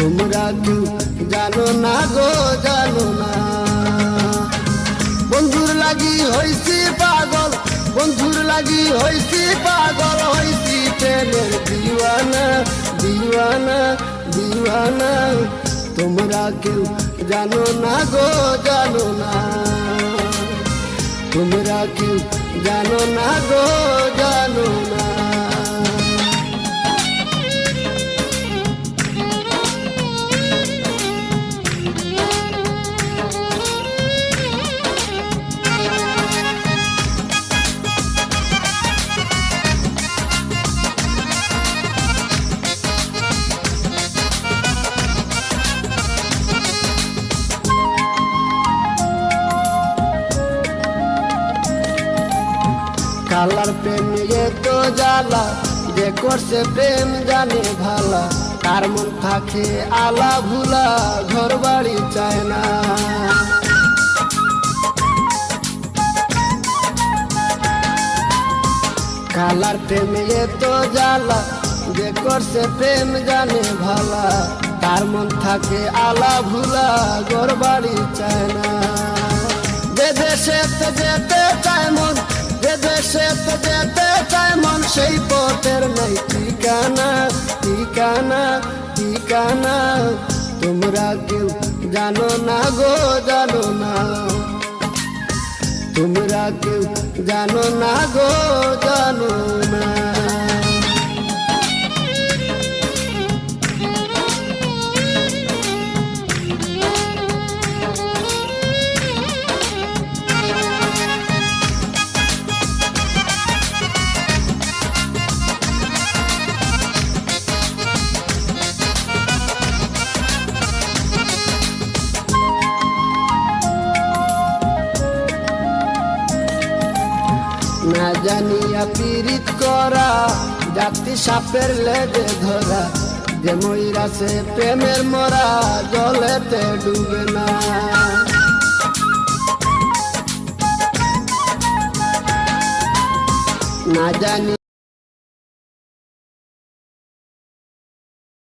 তোমরা কেউ জানো না গো, জানো না। বন্ধুর লাগি হইছি পাগল, বন্ধুর লাগি হইছি পাগল, হইছি প্রেমের দিওয়ানা দিওয়ানা দিওয়ানা। তোমরা কেউ জানো না গো, জানো না। তোমরা কেউ জানো কালার প্রেম তো জ্বালা, যে করছে প্রেম জানে ভালা। তার মন থাকে আলা ভুলা ঘর বাড়ি চায় না। কালার প্রেম তো জ্বালা, যে করছে প্রেম জানে ভালা। তার মন থাকে আলা ভুলা ঘর বাড়ি চায় না। যে দেশে যেতে চায় মন দেশে যেতে চায় মন, সেই পথের নাই ঠিকানা ঠিকানা ঠিকানা। তোমরা কেউ জানো না গো, জানো না। তোমরা কেউ জানো না গো না জানিয়া পীড়িত করা, জাতি সাপের লেজে ধরা, যে ময়রাছে প্রেমের মরা, জলেতে ডুবে না। না জানি